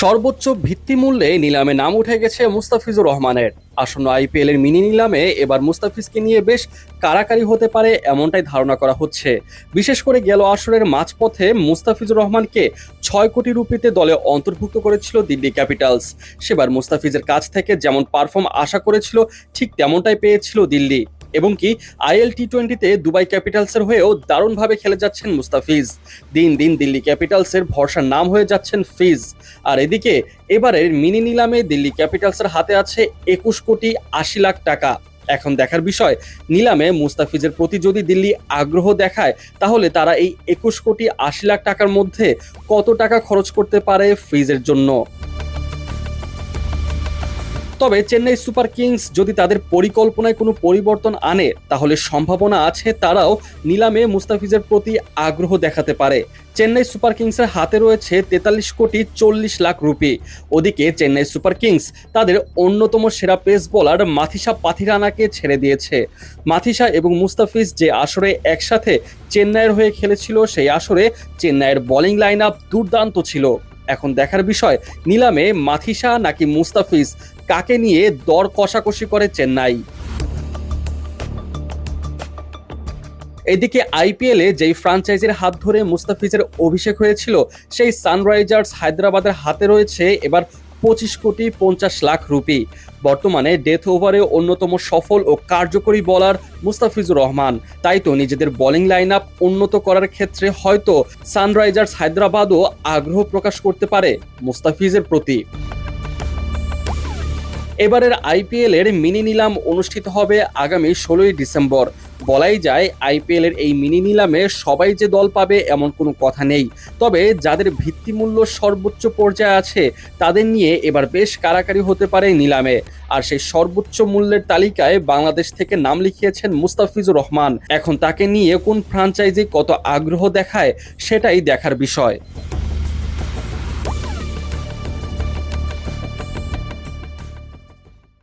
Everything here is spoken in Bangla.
সর্বোচ্চ ভিত্তিমূল্যে নিলামে নাম উঠে গেছে মুস্তাফিজুর রহমানের। আসন্ন আইপিএল এর মিনি নিলামে এবার মুস্তাফিজকে নিয়ে বেশ কারাকারি হতে পারে এমনটাই ধারণা করা হচ্ছে। বিশেষ করে গেল আসরের মাঝপথে মুস্তাফিজুর রহমানকে ছয় কোটি রুপিতে দলে অন্তর্ভুক্ত করেছিল দিল্লি ক্যাপিটালস। সেবার মুস্তাফিজের কাছ থেকে যেমন পারফর্ম আশা করেছিল, ঠিক তেমনটাই পেয়েছিল দিল্লি। এবং কি আইএল টি টোয়েন্টিতে দুবাই ক্যাপিটালসের হয়েও দারুণভাবে খেলে যাচ্ছেন মুস্তাফিজ। দিন দিন দিল্লি ক্যাপিটালসের ভরসার নাম হয়ে যাচ্ছেন ফিজ। আর এদিকে এবারের মিনি নিলামে দিল্লি ক্যাপিটালসের হাতে আছে একুশ কোটি আশি লাখ টাকা। এখন দেখার বিষয়, নিলামে মুস্তাফিজের প্রতি যদি দিল্লি আগ্রহ দেখায়, তাহলে তারা এই একুশ কোটি আশি লাখ টাকার মধ্যে কত টাকা খরচ করতে পারে ফ্রিজের জন্য? তবে চেন্নাই সুপার কিংস যদি তাদের পরিকল্পনায় কোনো পরিবর্তন আনে, তাহলে সম্ভাবনা আছে তারাও নিলামে মুস্তাফিজের প্রতি আগ্রহ দেখাতে পারে। চেন্নাই সুপার কিংসের হাতে রয়েছে তেতাল্লিশ কোটি চল্লিশ লাখ রুপি। ওদিকে চেন্নাই সুপার কিংস তাদের অন্যতম সেরা পেস বোলার মাথিসা পাথিরানাকে ছেড়ে দিয়েছে। মাথিসা এবং মুস্তাফিজ যে আসরে একসাথে চেন্নাইয়ের হয়ে খেলেছিল, সেই আসরে চেন্নাইয়ের বোলিং লাইন আপ দুর্দান্ত ছিল। এখন দেখার বিষয়, নিলামে মাথিসা নাকি মুস্তাফিজ, কাকে নিয়ে দর কষাকষি করে চেন্নাই? এদিকে আইপিএলে যেই ফ্রাঞ্চাইজির হাত ধরে মুস্তাফিজের অভিষেক হয়েছিল, সেই সানরাইজার্স হায়দ্রাবাদের হাতে রয়েছে এবার পঁচিশ কোটি পঞ্চাশ লাখ রুপি। বর্তমানে ডেথ ওভারে অন্যতম সফল ও কার্যকরী বলার মুস্তাফিজুর রহমান। তাই তো নিজেদের বোলিং লাইন আপ উন্নত করার ক্ষেত্রে হয়তো সানরাইজার্স হায়দ্রাবাদও আগ্রহ প্রকাশ করতে পারে মুস্তাফিজের প্রতি। এবারের আইপিএল এর মিনি নিলাম অনুষ্ঠিত হবে আগামী ষোলোই ডিসেম্বর। বলাই যায় আইপিএল এর এই মিনি নিলামে সবাই যে দল পাবে এমন কোনো কথা নেই। তবে যাদের ভিত্তিমূল্য সর্বোচ্চ পর্যায়ে আছে, তাদের নিয়ে এবার বেশ কারাকারি হতে পারে নিলামে। আর সেই সর্বোচ্চ মূল্যের তালিকায় বাংলাদেশ থেকে নাম লিখিয়েছেন মুস্তাফিজুর রহমান। এখন তাকে নিয়ে কোন ফ্রাঞ্চাইজি কত আগ্রহ দেখায়, সেটাই দেখার বিষয়।